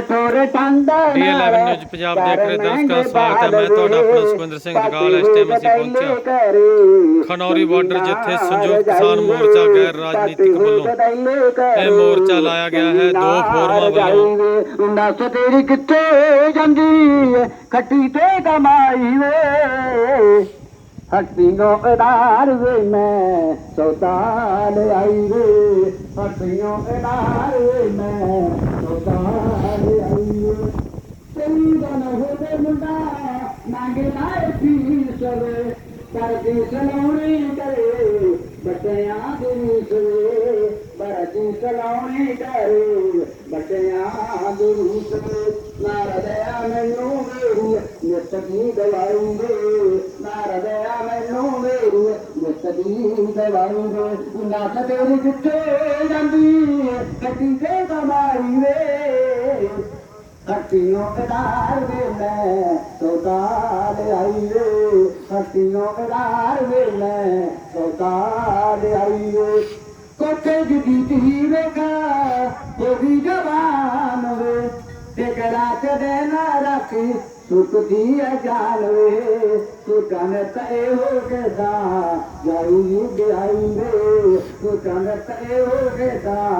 ਕਠੋਰ Tand DL11 news Punjab ਦੇਖ ਰਹੇ ਦਰਸ਼ਕਾਂ ਦਾ ਸਵਾਗਤ ਹੈ। ਮੈਂ ਤੁਹਾਡਾ ਆਪਣਾ ਸੁਖਵਿੰਦਰ ਸਿੰਘ ਦਗਾਲ। ਇਸ time ਅਸੀਂ ਪਹੁੰਚੇ ਖਨੌਰੀ ਬਾਰਡਰ ਜਿੱਥੇ ਸੰਯੁਕਤ ਕਿਸਾਨ ਮੋਰਚਾ ਗੈਰ ਰਾਜਨੀਤਿਕ ਵੱਲੋਂ ਇਹ ਮੋਰਚਾ ਲਾਇਆ ਗਿਆ ਹੈ। ਦੋ ਫੋਰਮਾਂ ਵੱਲੋਂ ਦੱਸ ਤੇਰੀ ਕਿੱਥੇ ਜਾਂਦੀ ਖੱਟੀ ਤੇ ਕਮਾਈ ਵੇ। هٽيون ڏاڍار سوتال آئي ري هٽيون ڏاڍ ۾ آئي ري منڊا بٽيان دسي نار دير جيڪڏهن دوائون وي نارو ਤੇਰੀ دوائون ਜਾਂਦੀ ڪٿي جڏهن ڪڏهن ਵੇ ڪمائي وي هي ਮੈਂ وي لوتال ਵੇ وي هٿي نوڪار ਮੈਂ لوتال آئي ਵੇ ਮੈਂ ਸੌਦਾ ਲਿਆਈ ਵੇ ਹੱਟੀਆਂ ਉਡਾਰ ਵੇ ਮੈਂ ਸੌਦਾ ਲਿਆਈ ਵੇ। ਕੋਠੇ ਦੀ ਤੀ ਵੇਖਾ ਉਹ ਵੀ ਜਵਾਨ ਵੇ। ਤੇ ਕਰਾ ਤੇ ਦੇ ਨਾ ਰੱਖੀ ਸੁੱਕਦੀ ਹੈ ਜਾਨ ਵੇ ਤੂੰ ਕਨ ਤਏ ਹੋ ਕੇ ਦਾ ਜਾਊਗੀ ਬਿਆਈ ਵੇ। ਤੂੰ ਕਨ ਤਏ ਹੋ ਕੇ ਦਾ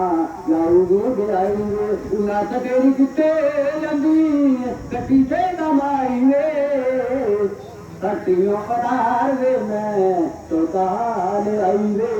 ਜਾਊਗੀ ਬਿਆਈ ਵੇ। ਨਾ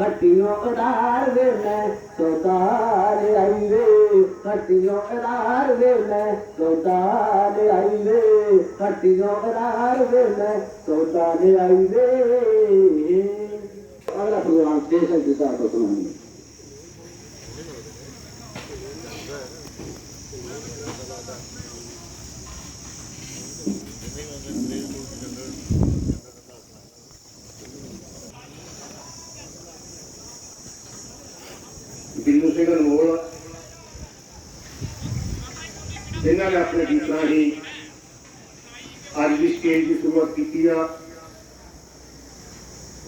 ਵਾਲੇ ਪਾਉਂਦੇ ਤੇਰੇ ਦੇ ਦਾਈ ਵੇ। ਸੱਚੀ ਮੱਤ ਮੈਂ ਸੌਦਾ ਲਿਆਈ ਵੇ ਹੱਟੀਆਂ ਉਡਾਰ ਵੇ। ਮੈਂ ਸੌਦਾ ਲਿਆਈ ਵੇ ਹੱਟੀਆਂ ਉਡਾਰ ਵੇ। ਮੈਂ ਸੌਦਾ ਲਿਆਈ ਵੇ ਅਗਲਾ ਪ੍ਰੋਗਰਾਮ ਦੇ ਸਕਦੇ ਤੋਂ ਸੁਣਾਉਂਗੇ। ਬਿੰਦੂ ਸਿੰਘ ਅਨਮੋਲ। ਇਹਨਾਂ ਨੇ ਆਪਣੇ ਗੀਤਾਂ ਹੀ ਅੱਜ ਦੀ ਸਟੇਜ ਦੀ ਸ਼ੁਰੂਆਤ ਕੀਤੀ ਆ।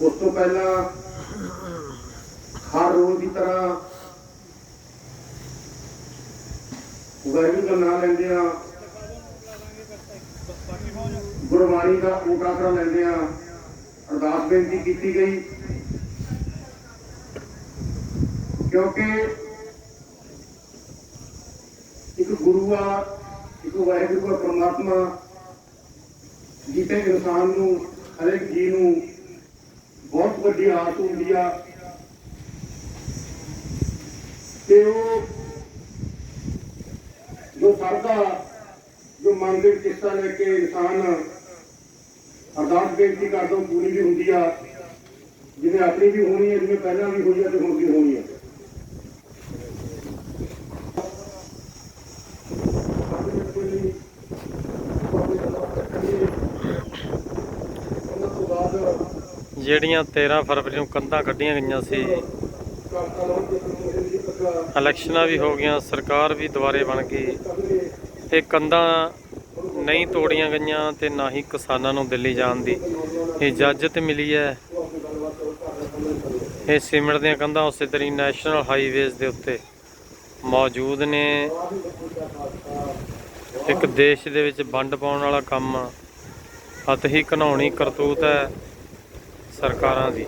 ਉਸ ਤੋਂ ਪਹਿਲਾਂ ਹਰ ਰੋਜ਼ ਦੀ ਤਰ੍ਹਾਂ ਵਾਹਿਗੁਰੂ ਦਾ ਨਾਮ ਲੈਂਦੇ ਆ। ਗੁਰਬਾਣੀ ਦਾ ਓਟਾਕਰਾ ਲੈਂਦੇ ਆ। ਅਰਦਾਸ ਬੇਨਤੀ ਕੀਤੀ ਗਈ। ਕਿਉਂਕਿ ਇੱਕ ਗੁਰੂ ਆ, ਇੱਕ ਵਾਹਿਗੁਰੂ ਆ, ਪਰਮਾਤਮਾ ਜਿੱਤੇ ਇਨਸਾਨ ਨੂੰ, ਹਰੇਕ ਜੀ ਨੂੰ ਬਹੁਤ ਵੱਡੀ ਆਸ ਹੁੰਦੀ ਆ। ਤੇ ਉਹ ਜੋ ਸਰਦਾ, ਜੋ ਮਨ ਦੇ ਵਿੱਚ ਲੈ ਕੇ ਇਨਸਾਨ ਅਰਦਾਸ ਬੇਨਤੀ ਕਰਦਾ, ਉਹ ਪੂਰੀ ਵੀ ਹੁੰਦੀ ਆ। ਜਿਵੇਂ ਆਪਣੀ ਵੀ ਹੋਣੀ ਹੈ ਜਿਵੇਂ ਪਹਿਲਾਂ ਵੀ ਹੋਈ ਆ, ਤੇ ਹੁਣ ਵੀ ਹੋਣੀ ਆ। ਜਿਹੜੀਆਂ 13 ਫਰਵਰੀ ਨੂੰ ਕੰਧਾਂ ਕੱਢੀਆਂ ਗਈਆਂ ਸੀ। ਇਲੈਕਸ਼ਨਾਂ ਵੀ ਹੋ ਗਈਆਂ, ਸਰਕਾਰ ਵੀ ਦੁਬਾਰੇ ਬਣ ਗਈ। ਇਹ ਕੰਧਾਂ ਨਹੀਂ ਤੋੜੀਆਂ ਗਈਆਂ ਤੇ ਨਾ ਹੀ ਕਿਸਾਨਾਂ ਨੂੰ ਦਿੱਲੀ ਜਾਣ ਦੀ ਇਜਾਜ਼ਤ ਮਿਲੀ ਹੈ। ਇਹ ਸਿਮਟ ਦੀਆਂ ਕੰਧਾਂ ਉਸੇ ਤਰ੍ਹਾਂ ਨੈਸ਼ਨਲ ਹਾਈਵੇਜ਼ ਦੇ ਉੱਤੇ ਮੌਜੂਦ ਨੇ। ਇੱਕ ਦੇਸ਼ ਦੇ ਵਿੱਚ ਵੰਡ ਪਾਉਣ ਵਾਲਾ ਕੰਮ ਅਤ ਹੀ ਘਨਾਉਣੀ ਕਰਤੂਤ ਹੈ। ਸਰਕਾਰਾਂ ਦੀ।